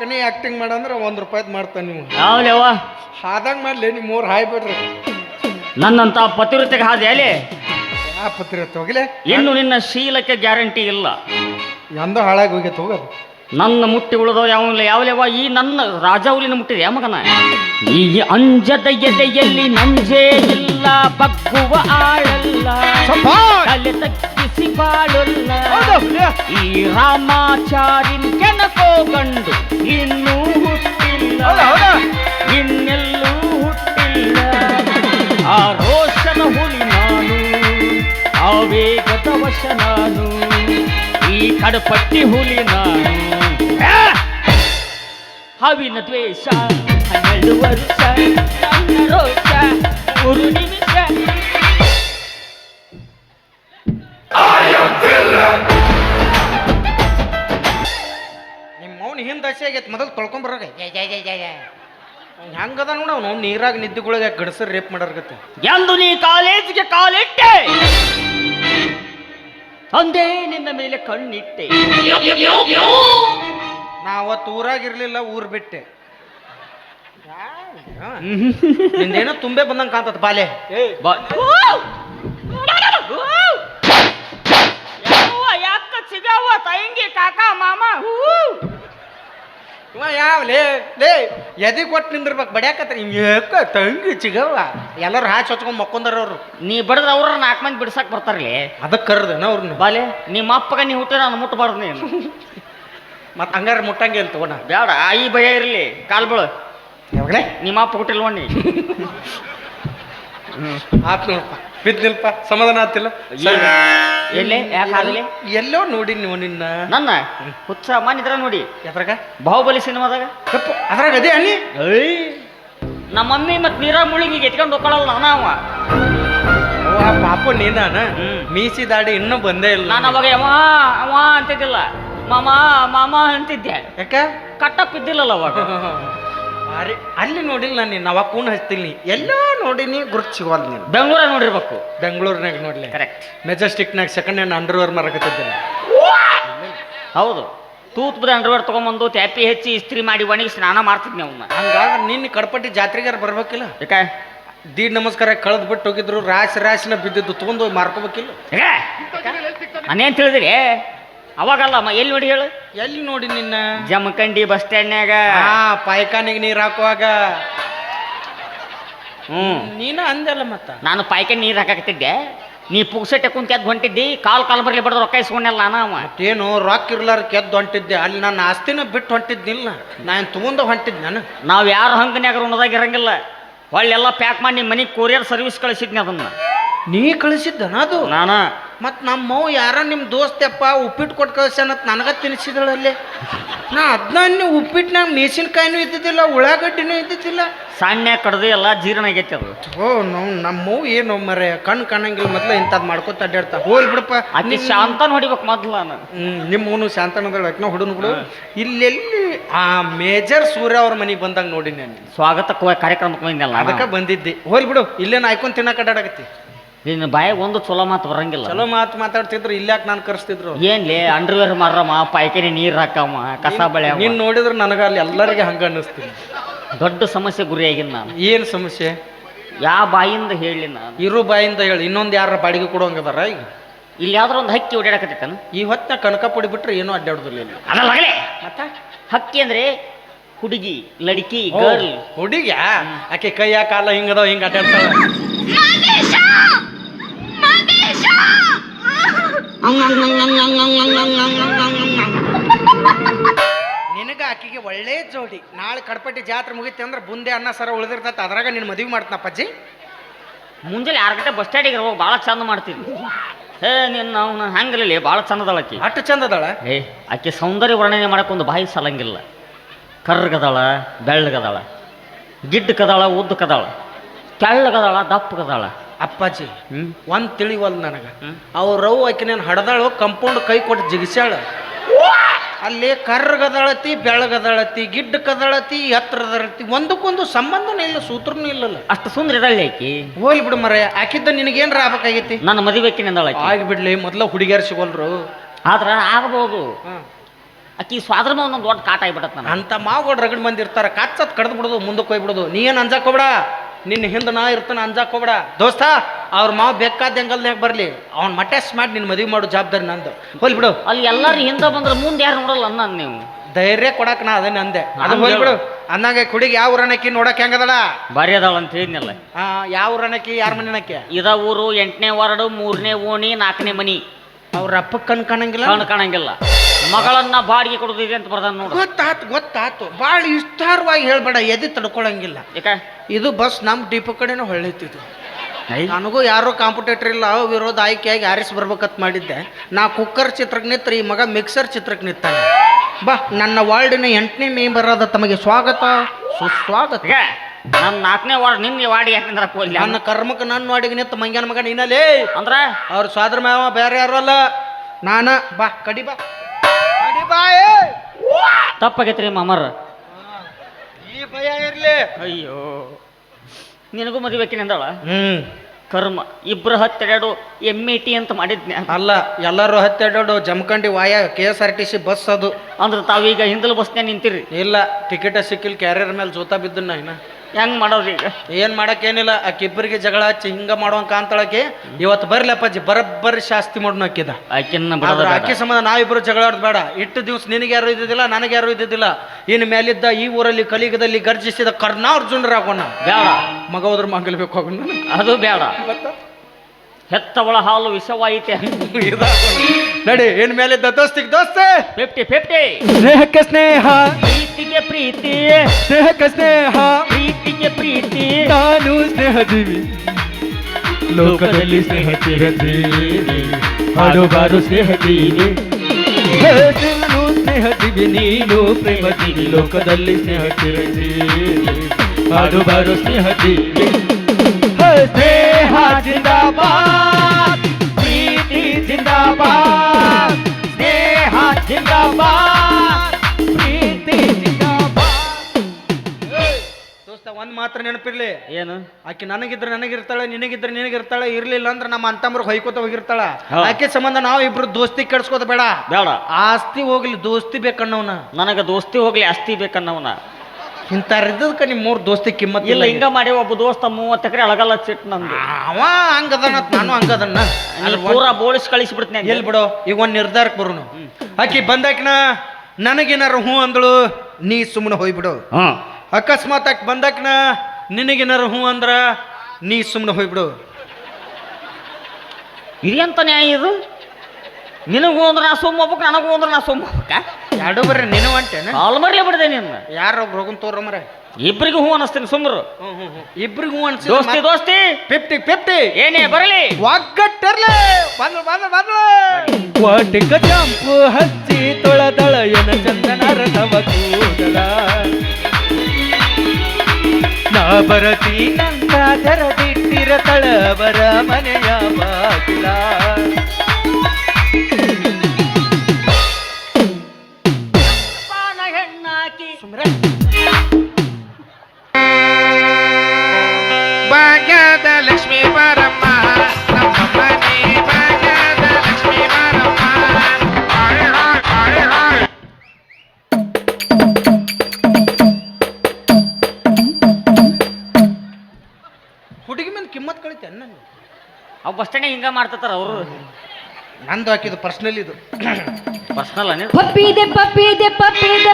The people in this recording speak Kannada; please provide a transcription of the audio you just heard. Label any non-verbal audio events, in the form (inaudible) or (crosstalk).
ನಾಲ್ಕನೇ ಆಕ್ಟಿಂಗ್ ಮಾಡಂದ್ರೆ ಒಂದ್ ರೂಪಾಯ್ದು ಮಾಡ್ತಾನೆ ನೀವು ಯಾವ್ಲೇವ ಹಾದಂಗೆ ಮಾಡ್ಲಿ ನೀವು ಮೂರು ಹಾಯ್ ಬಿಡ್ರಿ. ನನ್ನಂತ ಪತಿವ್ರತೆಗೆ ಹಾದಿ ಎಲೆ ಯಾ ಪತ್ರಿ ಹೋಗಿಲೆ? ಇನ್ನು ನಿನ್ನ ಶೀಲಕ್ಕೆ ಗ್ಯಾರಂಟಿ ಇಲ್ಲ. ಎಂದ ಹಾಳಾಗಿ ಹೋಗೈತೆ ಹೋಗೋದು. ನನ್ನ ಮುಟ್ಟಿ ಉಳಿದೋ ಯಾವಲ್ಲ ಯಾವಲೇವ ಈ ನನ್ನ ರಾಜಾವುಲಿನ ಮುಟ್ಟಿದೆ ಮಗನ? ಈ ಅಂಜದ ಎದೆಯಲ್ಲಿ ನಂಜೇ ಇಲ್ಲ ಬಗ್ಗುವ ಆಳಲ್ಲ. ತಲೆ ತಗ್ಗಿಸಿ ಬಾಳಲ್ಲ. ಈ ರಾಮಾಚಾರಿನ್ ಕೆನಕೋ ಗಂಡು ಇನ್ನೂ ಹುಟ್ಟಿಲ್ಲ. ಇನ್ನೆಲ್ಲೂ ಹುಟ್ಟಿಲ್ಲ. ಆ ರೋಷನ ಹುಲಿ ನಾನು ಆ ವೇಗದ ವಶ ನಾನು ಈ ಕಡಪಟ್ಟಿ ಹುಲಿ ನಾನು! ಹಾವಿನ ದ್ವೇಷ ಹನ್ನೆರಡು ವರ್ಷ ನನ್ನ ರೋಷ ಮೂರು ನಿಮಿಷ ಹಸಿ ಆಗೈತೆ. ಮೊದಲು ತೊಳ್ಕೊಂಬರಾಗ ಹೆಂಗದ ನೋಡ ಅವ್ನು. ನೀರಾಗ ನಿದ್ದೆಗಳಿಗೆ ಗಡಸರ್ ರೇಪ್ ಮಾಡಾರ್ಗತ್ತೆ ಎಂದು ನೀ ಕಾಲೇಜಿಗೆ ಕಾಲಿಟ್ಟೆ. ಅಂದೇ ನಿನ್ನ ಮೇಲೆ ಕಣ್ಣಿಟ್ಟೆ. ನಾ ಅವತ್ತು ಊರಾಗ ಇರ್ಲಿಲ್ಲ ಊರ್ ಬಿಟ್ಟೆ ನಿಂದೇನೋ ತುಂಬೆ ಬಂದಂಗೆ ಕಾಂತದ ಬಾಲೆ. ಬಾ- ಯವ್ವ, ಯಾಕ ಸಿಗವ್ವ ತಂಗಿ ಕಾಕ ಮಾಮಾ ಹೂ. ಇವ ಯಾವ ಲೇ ಲೇ ಎದಿ ಕೊಟ್ಟು ನಿಂದಿರ್ಬೇಕು ಬಡ್ಯಾಕತ್ತ ಯಾಕ ತಂಗಿ ಚಿಗವ್ವ. ಎಲ್ಲರೂ ಹಾಚಿ ಹೊಚ್ಕೊಂಡು ಮಕ್ಕೊಂದಾರ ಅವ್ರು. ನೀ ಬಡದ್ರ ಅವ್ರ ನಾಲ್ಕು ಮಂದಿ ಬಿಡ್ಸಕ್ ಬರ್ತಾರಲಿ? ಅದಕ್ಕೆ ಕರ್ದನ ಅವ್ರನ್ನ ಬಾಲೆ ನಿಮ್ಮ ಅಪ್ಪಗ ನೀ ಹುಟ್ಟ ನಾನು ಮುಟ್ಟಬಾರ್ದು ನೀನು. (laughs) ಮತ್ತೆ ಹಂಗಾರೆ ಮುಟ್ಟಂಗೆ ಅಂತ ತಗೋಣ. ಬೇಡ ಈ ಭಯ ಇರಲಿ ಕಾಲ್ ಬೀಳು. ಯಾವಾಗಲೇ ನಿಮ್ಮ ಅಪ್ಪ ಹುಟ್ಟಿಲ್ವ ನೀ? (laughs) ಆತ್ ನೋಡಪ್ಪ. ಬಿದ್ದಿಲ್ಪ ಸಮಾಧಾನ ಆತಿಲ್ಲ ಎಲ್ಲಿ? ಎಲ್ಲೋ ನೋಡಿ ನೀವು ನಿನ್ನ. ನನ್ನ? ಉತ್ಸಾಹ ಮಾನಿದ್ರ ನೋಡಿ. ಎದ್ರಾಗ? ಬಾಹುಬಲಿ ಸಿನಿಮಾದಾಗ? ತಪ್ಪು ಅದ್ರಾಗ ಅದೇ ಅಣ್ಣಿ ಏಯ್ ನಮ್ಮ ಮಮ್ಮಿ ಮತ್ತು ನೀರ ಮುಳುಗಿಗೆ ಎತ್ಕೊಂಡು ಹೋಗಲ್ಲ ನಾವ ಅವ. ಆ ಪಾಪ ನೀನಾನ. ಮೀಸಿ ದಾಡಿ ಇನ್ನೂ ಬಂದೇ ಇಲ್ಲ ನಾನು ಅವಾಗ ಅವ ಅವ ಅಂತಿದ್ದಿಲ್ಲ. ಮಾಮ ಮಾಮ ಅಂತಿದ್ದೆ. ಯಾಕ? ಕಟ್ಟಪ್ಪ ಇದ್ದಿಲ್ಲಲ್ಲ ಅವಾಗ. ಅರೆ ಅಲ್ಲಿ ನೋಡಿಲ್ಲ ನಾನು ನಿನ್ನ ಅವಾಗ ಕೂನ್ ಹಚ್ತೀನಿ. ಎಲ್ಲೋ ನೋಡಿನಿ ಗುರುತ್ ಸಿಗೋಲ್ಲ ನೀನು. ಬೆಂಗಳೂರ ನೋಡಿರ್ಬೇಕು. ಬೆಂಗಳೂರಿನಾಗ ನೋಡ್ಲಿ. ಕರೆಕ್ಟ್ ಮೆಜೆಸ್ಟಿಕ್ನಾಗ ಸೆಕೆಂಡ್ ಹ್ಯಾಂಡ್ ಅಂಡರ್ವೇರ್ ಮರಕತ್ತಿದ್ದೇನೆ ಹೌದು. ತೂತ್ ಬದ ಅಂಡರ್ವೇರ್ ತೊಗೊಂಬಂದು ತ್ಯಾಪಿ ಹೆಚ್ಚಿ ಇಸ್ತ್ರಿ ಮಾಡಿ ಒಣಗಿ ಸ್ನಾನ ಮಾಡ್ತಿದ್ನಿ ಅವನ್ನ. ಹಂಗಾಗ ನಿನ್ನ ಕಡಪಟ್ಟಿ ಜಾತ್ರೆಗಾರ ಬರ್ಬೇಕಿಲ್ಲ? ಯಾಕೆ? ದೀಡ್ ನಮಸ್ಕಾರ ಕಳೆದ್ ಬಿಟ್ಟು ಹೋಗಿದ್ರು ರಾಶಿ ರಾಶಿನ ಬಿದ್ದಿದ್ದು ತೊಗೊಂಡು ಹೋಗಿ ಮಾರ್ಕೋಬೇಕಿಲ್ಲ? ಅನೇನ್ ತಿಳಿದ್ರಿ? ಅವಾಗಲ್ಲ ಮ ಎಲ್ಲಿ ನೋಡಿ ಹೇಳು? ಎಲ್ಲಿ ನೋಡಿ ನಿನ್ನ? ಜಮಖಂಡಿ ಬಸ್ ಸ್ಟ್ಯಾಂಡ್ನ್ಯಾಗ. ಆ ಪಾಯ್ಖಾನಿಗೆ ನೀರ್ ಹಾಕುವಾಗ. ಹ್ಞೂ ನೀನ ಅಂದಲ್ಲ ಮತ್ತ? ನಾನು ಪಾಯ್ಕೆ ನೀರು ಹಾಕಾಕತ್ತಿದ್ದೆ. ನೀ ಪುಗ್ಸಟ್ಟೆ ಕುಂತ ಕೆದ್ದು ಹೊಂಟಿದ್ದಿ ಕಾಲ್ ಕಾಲ್ ಬರ್ಲಿ ಬಡ್ದು ರೊಕ್ಕ ಇಸ್ಕೊಂಡಲ್ಲ ನಾನು ಅವ. ಏನು ರೊಕ್ಕ ಇರ್ಲಾರ ಕೆದ್ದು ಹೊಂಟಿದ್ದೆ. ಅಲ್ಲಿ ನನ್ನ ಆಸ್ತಿನ ಬಿಟ್ಟು ಹೊಂಟಿದ್ದಿಲ್ಲ ನಾನು ತಗೊಂಡ ಹೊಂಟಿದ್ ನಾನು? ನಾವು ಯಾರು ಹಂಗನ್ಯಾಗ ಉಣದಾಗ ಇರಂಗಿಲ್ಲ. ಹೊಳ್ಳೆಲ್ಲ ಪ್ಯಾಕ್ ಮಾಡಿ ನಿಮ್ಮ ಮನೆಗೆ ಕೊರಿಯರ್ ಸರ್ವಿಸ್ ಕಳಿಸಿದ್ನಿ ಅದನ್ನ. ನೀ ಕಳಿಸಿದ್ದನ ಅದು? ನಾನು. ಮತ್ ನಮ್ಮ ಮೌ ಯಾರ ನಿಮ್ಮ ದೋಸ್ತಪ್ಪ ಉಪ್ಪಿಟ್ಟು ಕೊಟ್ಟು ನನಗೆ ನನಗ ತಿನ್ನಿಸಿದಳಲ್ಲಿ ನಾ ಅದನ್ನ ಉಪ್ಪಿಟ್ಟಿನಾಗ ಮೆಣಸಿನ್ಕಾಯಿನೂ ಇದ್ದಿದ್ದಿಲ್ಲ ಉಳ್ಳಾಗಡ್ಡಿನೂ ಇದ್ದಿದ್ದಿಲ್ಲ. ಸಣ್ಣ ಕಡ್ದು ಎಲ್ಲ ಜೀರ್ಣ ಆಗೈತೆ ಅದು. ಓ ನೋ ನಮ್ಮ ಮೌ ಏನು ಮರೆ ಕಣ್ಣು ಕಾಣಂಗಿಲ್ಲ ಮೊದಲು ಇಂಥದ್ದು ಮಾಡ್ಕೊತ ಅಡ್ಡಾಡ್ತಾ ಹೋಲ್ ಬಿಡಪ್ಪ. ಅಲ್ಲಿ ಶಾಂತನ ಹೊಡಿಬೇಕು ಮೊದಲು ನಾನು. ನಿಮ್ಮವನು ನಿಮ್ಮ ಶಾಂತನದಳ ಅಕ್ನ ಹುಡುನ್ ಹುಡು ಇಲ್ಲೆಲ್ಲಿ ಆ ಮೇಜರ್ ಸೂರ್ಯ ಅವ್ರ ಮನೆಗೆ ಬಂದಾಗ ನೋಡಿ ನಾನು. ಸ್ವಾಗತ ಕಾರ್ಯಕ್ರಮಕ್ಕೆ ಬಂದಿಲ್ಲ ಅದಕ್ಕೆ ಬಂದಿದ್ದೆ. ಹೋಲ್ ಬಿಡು ಇಲ್ಲೇನು ಆಯ್ಕೊಂಡು ತಿನ್ನಕ್ಕೆ ಅಡ್ಡಾಡಕತ್ತಿ ನಿನ್ನ ಬಾಯಾಗ ಒಂದು ಚಲೋ ಮಾತು ಬರಂಗಿಲ್ಲ. ಚಲೋ ಮಾತು ಮಾತಾಡ್ತಿದ್ರು ಇಲ್ಲಾಕ್ ನಾನು ಕರೆಸ್ತಿದ್ರು. ಏನ್ಲೇ ಅಂಡರ್ವೇರ್ ಮಾರಮ್ಮ ಪಾಯ್ಕರಿ ನೀರ್ ಹಾಕಮ್ಮ ಕಸ ಬಳೆ ನೀನ್ ನೋಡಿದ್ರೆ ನನಗ ಅಲ್ಲಿ ಎಲ್ಲರಿಗೆ ಹಂಗ ಅನ್ನಿಸ್ತೀನಿ ದೊಡ್ಡ ಸಮಸ್ಯೆ ಗುರಿಯಾಗಿನ ನಾನು. ಏನ್ ಸಮಸ್ಯೆ? ಯಾವ ಬಾಯಿಂದ ಹೇಳಿ ನಾನು. ಇರು ಬಾಯಿಂದ ಹೇಳಿ ಇನ್ನೊಂದು ಯಾರ ಬಾಡಿಗೆ ಕೊಡೋಂಗದಾರ ಈಗ? ಇಲ್ಲಿ ಯಾವ್ದಾರ ಒಂದು ಹಕ್ಕಿ ಓಡಾಡಕತ್ತೈತನ? ಈ ಹೊತ್ತಿನ ಕನಕ ಪುಡಿ ಬಿಟ್ರೆ ಏನೂ ಅಡ್ಡಾಡುದಿಲ್ಲ ಇಲ್ಲಿ. ಅದಲ್ಲಗಲೇ ಮತ್ತ? ಹಕ್ಕಿ ಅಂದ್ರೆ ಹುಡುಗಿ ಲಡ್ಕಿ ಗರ್ಲ್. ಹುಡುಗಿಯ? ಆಕೆ ಕೈಯ ಕಾಲ ಹಿಂಗದ ಹಿಂಗ ಅಡ್ಡಾಡ್ತಾಳ. ನಿನಗ ಆಕಿಗೆ ಒಳ್ಳೆ ಜೋಡಿ. ನಾಳೆ ಕಡಪಟ್ಟಿ ಜಾತ್ರೆ ಮುಗಿತಿ ಅಂದ್ರೆ ಬುಂದೆ ಅನ್ನ ಸರ ಉಳಿದಿರ್ತೈತೆ. ಅದ್ರಾಗ ನಿನ್ ಮದುವೆ ಮಾಡ್ತಾನ ಅಪ್ಪಾಜಿ. ಮುಂಜಾನೆ ಆರು ಗಂಟೆ ಬಸ್ ಸ್ಟ್ಯಾಂಡಿಗೆ ಹೋಗಿ ಭಾಳ ಚಂದ ಮಾಡ್ತೀನಿ. ಹೇ ನಿನ್ನ ಅವನು ಹಂಗಲ್ಲಿ ಭಾಳ ಚಂದದಳ ಆಕಿ. ಅಷ್ಟು ಚಂದದಳ? ಏ ಆಕೆ ಸೌಂದರ್ಯ ವರ್ಣನೆ ಮಾಡಕ್ಕೊಂದು ಬಾಯಿ ಸಲಂಗಿಲ್ಲ. ಕರ್ಗದಾಳ ಬೆಳ್ಳಗದಾಳ ಕದಳ ಉದ್ದಕದಾಳ ದಪ್ಪ ದಪ್ಪಗದಾಳ. ಅಪ್ಪಾಜಿ ಒಂದು ತಿಳಿವಲ್ ನನಗೆ. ಅವ್ರ ಅವ್ರವ್ ಆಕಿ ನಾನು ಹಡದಾಳು ಕಂಪೌಂಡ್ ಕೈ ಕೊಟ್ಟು ಜಿಗಿಸ್ಯಾಳ. ಅಲ್ಲಿ ಕರ್ಗದಳತಿ ಬೆಳಗದಳತಿ ಗಿಡ್ಡ ಕದಳತಿ ಎತ್ತರದಳತಿ ಒಂದಕ್ಕೊಂದು ಸಂಬಂಧನೇ ಇಲ್ಲ ಸೂತ್ರನೂ ಇಲ್ಲಲ್ಲ. ಅಷ್ಟು ಸುಂದರ ಇದ್ದಾಳೆ ಆಕಿ. ಹೋಗ್ಲಿ ಬಿಡು ಮರ ಆಕಿದ್ದ ನಿನಗೇನ್ರ ಆಗ್ಬೇಕಾಗೈತಿ ನನ್ನ ಮದುವೆಕ್ಕಿನಿಂದಳ ಆಕಿ. ಆಗಿಬಿಡ್ಲಿ ಮೊದ್ಲ ಹುಡುಗಿಯರ್ ಸಿಗೋಲ್ರು. ಆದ್ರ ಆಗ್ಬೋದು. ಅಕ್ಕಿ ಸ್ವಾದ್ರಮ ಒಂದೊಂದು ದೊಡ್ಡ ಕಾಟ ಆಗ್ಬಿಡತ್ ನಾನು ಅಂತ ಮಾವುಗಳು ರಗಡ್ ಮಂದಿ ಇರ್ತಾರ ಕಚ್ಚತ್ ಕಡ್ದು ಬಿಡೋದು ಮುಂದಕ್ಕೆ ಹೋಗ್ಬಿಡೋದು. ನೀ ಏನು ಅಂಜಾಕ್ ಹೋಗ್ಬೇಡ? ನಿನ್ನ ಹಿಂದೆ ನಾ ಇರ್ತಾನೆ ಅಂಜಾಕ್ ಹೋಗ್ಬೇಡ. ದೋಸ್ತ ಅವ್ರ ಮಾವ ಬೇಕಾದ ಹೆಂಗಲ್ನಾಗ ಬರಲಿ. ಅವ್ನ ಮಟ್ಯಾಸ್ ಮಾಡಿ ನಿನ್ನ ಮದುವೆ ಮಾಡೋ ಜವಾಬ್ದಾರಿ ನಂದು. ಹೋಲ್ ಬಿಡು. ಅಲ್ಲಿ ಎಲ್ಲರೂ ಹಿಂದೆ ಬಂದ್ರೆ ಮುಂದೆ ಯಾರು ನೋಡಲ್ಲ ಅನ್ನ ನೀವು? ಧೈರ್ಯ ಕೊಡಕ್ ನಾ ಅದನ್ನ ಅಂದೆ. ಅದು ಹೋಗಿ ಹೋಲ್ ಬಿಡು. ಅನ್ನಂಗೆ ಅಂದಂಗೆ ಕುಡಿಗೆ ಯಾವ ಊರಣಕ್ಕಿ ನೋಡಕ್ ಹೆಂಗದಳ ಭಾರಿ ಅದಾವ ಅಂತ ಹೇಳಿದ್ನಲ್ಲ. ಯಾವ ಊರಣಕ್ಕಿ ಯಾರ ಮನೆನಕ್ಕೆ ಇದ ಊರು ಎಂಟನೇ ವಾರ್ಡು ಮೂರನೇ ಓಣಿ ನಾಲ್ಕನೇ ಮನಿ. ಅವ್ರ ಅಪ್ಪ ಕಣ್ ಕಾಣಂಗಿಲ್ಲ? ಕಣ್ ಕಾಣಂಗಿಲ್ಲ. ಮಗಳನ್ನ ಬಾಡಿಗೆ ಕೊಡುದಿದೆ ಅಂತ ಬರ್ದ ನೋಡು. ಗೊತ್ತಾತು ಗೊತ್ತಾತು. ಭಾಳ ವಿಸ್ತಾರವಾಗಿ ಹೇಳ್ಬೇಡ ಎದಿ ತಡ್ಕೊಳಂಗಿಲ್ಲ. ಯಾಕ? ಇದು ಬಸ್ ನಮ್ಮ ಡಿಪೋ ಕಡೆನೂ ಹೊಳ್ಳಿತ್ತಿದ್ದು ನನಗೂ ಯಾರೋ ಕಾಂಪಿಟೇಟರ್ ಇಲ್ಲ ವಿರೋಧ ಆಯ್ಕೆಯಾಗಿ ಆರಿಸಿ ಬರ್ಬೇಕಂತ ಮಾಡಿದ್ದೆ. ನಾ ಕುಕ್ಕರ್ ಚಿತ್ರಕ್ಕೆ ನಿತ್ರ ಈ ಮಗ ಮಿಕ್ಸರ್ ಚಿತ್ರಕ್ಕೆ ನಿಂತಾನೆ. ಬಾ ನನ್ನ ವಾರ್ಡಿನ ಎಂಟನೇ ಮೇಂಬರ್ ಆದ ತಮಗೆ ಸ್ವಾಗತ. ಸುಸ್ವಾಗತ. ನನ್ನ ನಾಲ್ಕನೇ ವಾರ್ಡ್ ನಿನ್ನ ವಾರ್ಡ್ ಯಾಕಂದ್ರ ಪೋಲ್ ನನ್ನ ಕರ್ಮಕ್ಕೆ ನನ್ನ ವಾರ್ಡಿಗೆ ನಿಂತ ಮಂಗ್ಯಾನ ಮಗ ನೀನಲೇ ಅಂದ್ರ? ಅವ್ರ ಸ್ವಾದ್ರ ಮಾವ ಬೇರೆ ಯಾರು ಅಲ್ಲ. ನಾನ ಬಾ ಕಡಿ ಬಾ. ಕಡಿ ಬಾ ಏ. ತಪ್ಪಾಗೈತ್ರಿ ಮಾಮರ್. ಈ ಭಯ ಇರ್ಲಿ. ಅಯ್ಯೋ. ನಿನಗೂ ಮದುವೆಕಿನ ಅಂದಳ? ಹ್ಮ್. ಕರ್ಮ. ಇಬ್ರು ಹತ್ತೆರಡು ಎಂ ಇ ಟಿ ಅಂತ ಮಾಡಿದ್ನೆ? ಅಲ್ಲ ಎಲ್ಲರೂ ಹತ್ತೆರಡು Jamkhandi via K S R T C bus ಅದು. ಅಂದ್ರೆ ತಾವೀಗ ಹಿಂದಲ್ ಬಸ್ನೇ ನಿಂತಿರಿ. ಇಲ್ಲ ಟಿಕೆಟ್ ಸಿಕ್ಕಿಲ್ಲ ಕ್ಯಾರಿಯರ್ ಮೇಲೆ ಜೋತಾ ಬಿದ್ದನ್ನ ಇನ್ನ. ಹೆಂಗ್ ಮಾಡೋದು ಈಗ? ಏನ್ ಮಾಡಕ್ಕೇನಿಲ್ಲ ಆಕಿಬ್ಬರಿಗೆ ಜಗಳ ಹಚ್ಚಿ ಹಿಂಗ ಮಾಡುವ ಕಾಂತಳಕ್ಕೆ ಇವತ್ತು ಬರ್ಲಿ ಅಪ್ಪಾಜಿ ಬರಬ್ಬರಿ ಶಾಸ್ತಿ ಮಾಡೋಣ ಆಕಿದ. ಆಕಿನ ಆಕಿ ಸಂಬಂಧ ನಾವಿಬ್ರು ಜಗಳ ಬೇಡ. ಇಟ್ಟು ದಿವ್ಸ ನಿನಗೆ ಯಾರು ಇದ್ದಿದ್ದಿಲ್ಲ ನನಗೆ ಯಾರು ಇದ್ದಿದ್ದಿಲ್ಲ. ಇನ್ನು ಮೇಲಿದ್ದ ಈ ಊರಲ್ಲಿ ಕಲಿಗದಲ್ಲಿ ಗರ್ಜಿಸಿದ ಕರ್ಣಾರ್ಜುನರಾಗೋಣ. ಬೇಡ. ಮಗ ಹೋದ್ರ ಮಗಲ್ಬೇಕು ಹೋಗೋಣ ಅದು ಬೇಡ. ಹೆತ್ತವಳ ಹಾಲು ವಿಷವಾಯಿತೆ. ನಡಿ ಇನ್ ಮೇಲಿದ್ದ ದೋಸ್ತಿಗೆ ದೋಸ್ತ. ಫಿಫ್ಟಿ ಫಿಫ್ಟಿ ಸ್ನೇಹಕ್ಕೆ ಸ್ನೇಹ. ಪ್ರೀತಿಗೆ ಪ್ರೀತಿ. ಸ್ನೇಹಕ್ಕೆ ಸ್ನೇಹ. ಪ್ರೀತಿಗೆ ಪ್ರೀತಿ ನಾನು ಸ್ನೇಹಜೀವಿ ಲೋಕದಲ್ಲಿ ಸ್ನೇಹ ಚಿರಜೀವಿ ಹಾಡುಗಾರು ಸ್ನೇಹ ಜೀವಿ ನಾನು ಸ್ನೇಹ ಜೀವಿ ನೀನು ಪ್ರೇಮ ಜೀವಿ ಲೋಕದಲ್ಲಿ ಸ್ನೇಹ ಚಿರಜೀವಿ ಹಾಡುಗಾರು ಸ್ನೇಹ ಜೀವಿ ಹೇ, ಸ್ನೇಹ ಜಿಂದಾಬಾದ್ ಪ್ರೀತಿ ಜಿಂದಾಬಾದ್ ಸ್ನೇಹ ಜಿಂದಾಬಾದ್ ದೋಸ್ತ ಒಂದ್ ಮಾತ್ರ ನೆನಪಿರ್ಲಿ. ಏನು? ಆಕೆ ನನಗಿದ್ರೆ ನನಗಿರ್ತಾಳೆ ನಿನಗಿದ್ರೆ ನಿನಗಿರ್ತಾಳೆ ಇರ್ಲಿಲ್ಲ ಅಂದ್ರೆ ನಮ್ಮ ಅಂತಮ್ರ ಹೊಯ್ಕೋತ ಹೋಗಿರ್ತಾಳ. ಹಾ. ಆಕೆ ಸಂಬಂಧ ನಾವು ಇಬ್ರು ದೋಸ್ತಿ ಕೆಡ್ಸ್ಕೋತ ಬೇಡ. ಬೇಡ. ಆಸ್ತಿ ಹೋಗ್ಲಿ ದೋಸ್ತಿ ಬೇಕಣ್ಣವನ ನನಗೆ ದೋಸ್ತಿ ಹೋಗ್ಲಿ ಅಸ್ತಿ ಬೇಕನ್ನವನ. ಇಂಥರಿದ್ದಕ್ಕ ನಿಮ್ ಮೂರ್ ದೋಸ್ತಿ ಕಿಮ್ಮತ್ ಇಲ್ಲ ಹಿಂಗ ಮಾಡಿ ಒಬ್ಬ ದೋಸ್ತ ಮೂವತ್ತು ಎಕರೆ ಅಳಗಲ್ಲ ಚಿಟ್ ನಂದು. ಅವ ಹಂಗದನ ನಾನು ಹಂಗದನ್ನ. ಪೂರ ಬೋಳಿಸ್ ಕಳಿಸ್ಬಿಡ್ತೀನಿ ಎಲ್ ಬಿಡೋ ಈಗ ಒಂದ್ ನಿರ್ಧಾರಕ್ಕೆ ಬರೋನು. ಆಕಿ ಬಂದಾಕಿನ ನನಗೇನಾರು ಹ್ಞೂ ಅಂದಳು ನೀ ಸುಮ್ಮನೆ ಹೋಯ್ಬಿಡು. ಹ್ಮ್ ಅಕಸ್ಮಾತ್ ಆಕಿ ಬಂದಕ್ನ ನಿನಗೇನಾರು ಹ್ಞೂ ಅಂದ್ರ ನೀ ಸುಮ್ಮನೆ ಹೋಗ್ಬಿಡು. ಇದೆಂತ ನ್ಯಾಯ ಇದು? ನಿನಗೂ ಅಂದ್ರೆ ನಾ ಸುಮ್ಮ ಹೋಗ್ಬೇಕು ನನಗೂ ಅಂದ್ರೆ ನಾ ಸುಮ್ಮ ಹೋಗ್ಬೇಕ? ಎರಡು ಬರ್ರಿ ನೀನು ಅಂತೇನೆ ಹಾಲ್ ಮರ್ಲಿ ಬಿಡದೆ ನಿನ್ನ. ಯಾರ ರೋಗನ್ ತೋರ ಮರ. ಇಬ್ರಿಗೆ ಹೂ ಅನಸ್ತೀನಿ ಸುಮ್ರು. ಇಬ್ರಿಗೂ ಹ್ಞೂ ದೋಸ್ತಿ ಅನ್ಸಿ ದೋಸ್ತಿ. Fifty fifty. ಏನೇ ಬರಲಿ. ಒಗ್ಗಟ್ಟಿರ್ಲಿ ಬಂದ್ಲು ಬಂದ್ಲು ಬಂದ್ಲು. ವಾಟಿಕ ಜಂಪು ಹಚ್ಚಿ ತೊಳೆದಳ ಎನ ನಾ ಬರತೀನಂತ ಬಿಟ್ಟಿರ ತಳವರ ಮನೆಯ ಬಾಗಿಲ. ಅವ್ ಬಸ್ ಸ್ಟ್ಯಾಂಡ್ ಹಿಂಗ ಮಾಡ್ತಾರ ಅವರು. ನಂದು ಹಾಕಿದ್ದು ಪರ್ಸ್ನಲ್ ಇದು. ಪರ್ಸನಲ್ ಪಪ್ಪಿದೆ ಪಪ್ಪಿದೆ ಪಪ್ಪಿದೆ